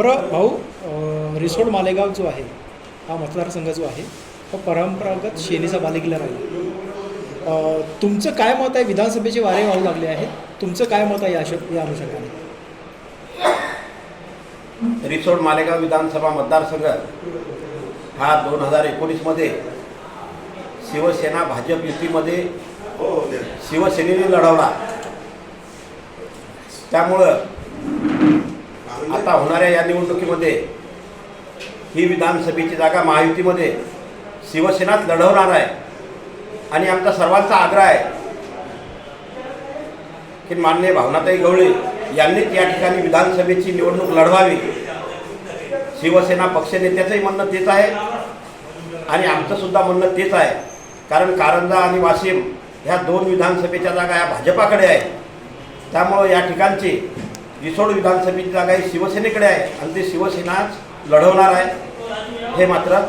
बरं भाऊ रिसोड मालेगाव जो आहे हा मतदारसंघ जो आहे तो परंपरागत शेनीचा बालेकिल्ला राहिला. तुमचं काय मत आहे? विधानसभेचे वारे वाहू लागले आहेत. तुमचं काय मत आहे या या अनुषंगाने? रिसोड मालेगाव विधानसभा मतदारसंघ हा दोन हजार एकोणीसमध्ये शिवसेना भाजप युतीमध्ये शिवसेनेने लढवला. त्यामुळं आता होणाऱ्या या निवडणुकीमध्ये ही विधानसभेची जागा महायुतीमध्ये शिवसेनाच लढवणार आहे. आणि आमचा सर्वांचा आग्रह आहे की माननीय भावनाताई गवळे यांनीच या ठिकाणी विधानसभेची निवडणूक लढवावी. शिवसेना पक्षनेत्याचंही म्हणणं तेच आहे आणि आमचं सुद्धा म्हणणं तेच आहे. कारण कारंजा आणि वाशिम ह्या दोन विधानसभेच्या जागा ह्या भाजपाकडे आहे. त्यामुळं या ठिकाणची रिसोड विधानसभेची जागा ही शिवसेनेकडे आहे आणि ते शिवसेनाच लढवणार आहे. हे मात्र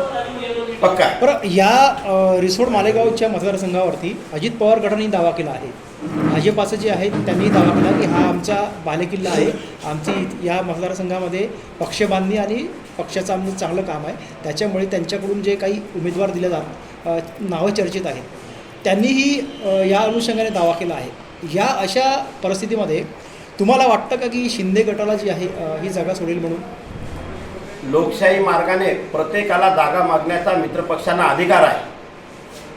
पक्का बरं या रिसोड मालेगावच्या मतदारसंघावरती अजित पवार गटाने दावा केला आहे. भाजपाचं जे आहे त्यांनी दावा केला की हा आमचा बालेकिल्ला आहे. आमची या मतदारसंघामध्ये पक्षबांधणी आणि पक्षाचं आमचं चांगलं काम आहे. त्याच्यामुळे त्यांच्याकडून जे काही उमेदवार दिले जात नावं चर्चेत आहेत. त्यांनीही या अनुषंगाने दावा केला आहे. या अशा परिस्थितीमध्ये तुम्हाला वाटतं का की शिंदे गटाला जी आहे ही जागा सोडेल म्हणून? लोकशाही मार्गाने प्रत्येकाला जागा मागण्याचा मित्रपक्षांना अधिकार आहे.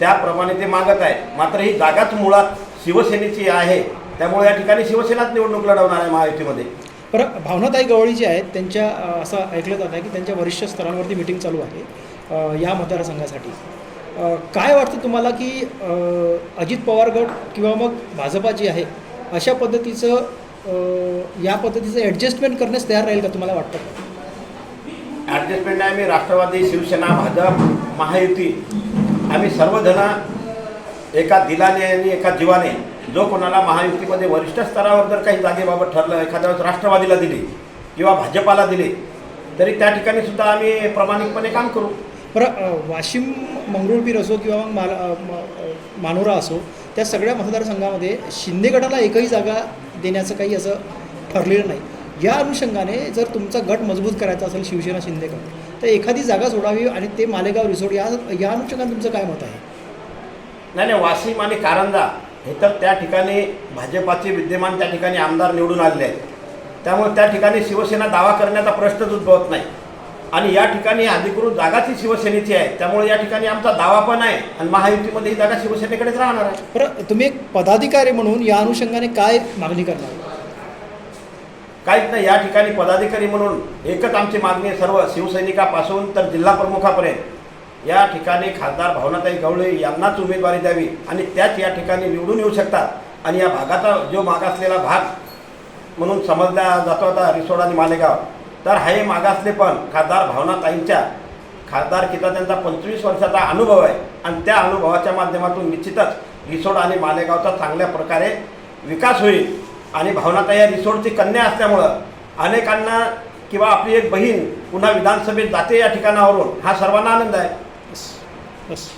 त्याप्रमाणे ते मागत आहेत. मात्र ही जागाच मुळात शिवसेनेची आहे. त्यामुळे या ठिकाणी शिवसेनाच निवडणूक लढवणार आहे महायुतीमध्ये. बरं भावनाताई गवळी जे आहेत त्यांच्या असं ऐकलं जात आहे की त्यांच्या वरिष्ठ स्तरांवरती मिटिंग चालू आहे या मतदारसंघासाठी. काय वाटतं तुम्हाला की अजित पवार गट किंवा मग भाजपा जी आहे अशा पद्धतीचं या पद्धतीचं ॲडजस्टमेंट करण्यास तयार राहील का तुम्हाला वाटतं? ॲडजस्टमेंट आहे मी राष्ट्रवादी शिवसेना भाजप महायुती आम्ही सर्वजण एका दिलाने आणि एका जीवाने जो कोणाला महायुतीमध्ये वरिष्ठ स्तरावर जर काही जागेबाबत ठरलं एखाद्या वेळेस राष्ट्रवादीला दिली किंवा भाजपाला दिली तरी त्या ठिकाणी सुद्धा आम्ही प्रामाणिकपणे काम करू अ, वाशिम मंगरुळपीर असो किंवा मग माल मानोरा असो त्या सगळ्या मतदारसंघामध्ये शिंदे गटाला एकही जागा देण्याचं काही असं ठरलेलं नाही. या अनुषंगाने जर तुमचा गट मजबूत करायचा असेल शिवसेना शिंदे गट तर एखादी जागा सोडावी आणि ते मालेगाव रिसोड या या अनुषंगाने तुमचं काय मत आहे? नाही नाही वाशिम आणि कारंजा हे तर त्या ठिकाणी भाजपाचे विद्यमान त्या ठिकाणी आमदार निवडून आलेले आहेत. त्यामुळे त्या ठिकाणी शिवसेना दावा करण्याचा प्रश्नच उद्भवत नाही. आणि या ठिकाणी अधिकृत जागाच ही शिवसेनेची आहे. त्यामुळे या ठिकाणी आमचा दावा पण आहे आणि महायुतीमध्ये ही जागा शिवसेनेकडेच राहणार आहे. बरं तुम्ही एक पदाधिकारी म्हणून या अनुषंगाने काय मागणी करणार? काहीच नाही या ठिकाणी पदाधिकारी म्हणून एकच आमची मागणी आहे सर्व शिवसैनिकापासून तर जिल्हा प्रमुखापर्यंत. या ठिकाणी खासदार भावनाताई गवळे यांनाच उमेदवारी द्यावी आणि त्याच या ठिकाणी निवडून येऊ शकतात. आणि या भागाचा जो मागासलेला भाग म्हणून समजला जातो आता रिसोड आणि मालेगाव. तर हे मागासले पण खासदार भावनाताईंच्या खासदारकीचा त्यांचा पंचवीस वर्षाचा अनुभव आहे. आणि त्या अनुभवाच्या माध्यमातून निश्चितच रिसोड आणि मालेगावचा चांगल्या प्रकारे विकास होईल. आणि भावनाताई या रिसोडची कन्या असल्यामुळं अनेकांना किंवा आपली एक बहीण पुन्हा विधानसभेत जाते या ठिकाणावरून. हा सर्वांना आनंद आहे. बस.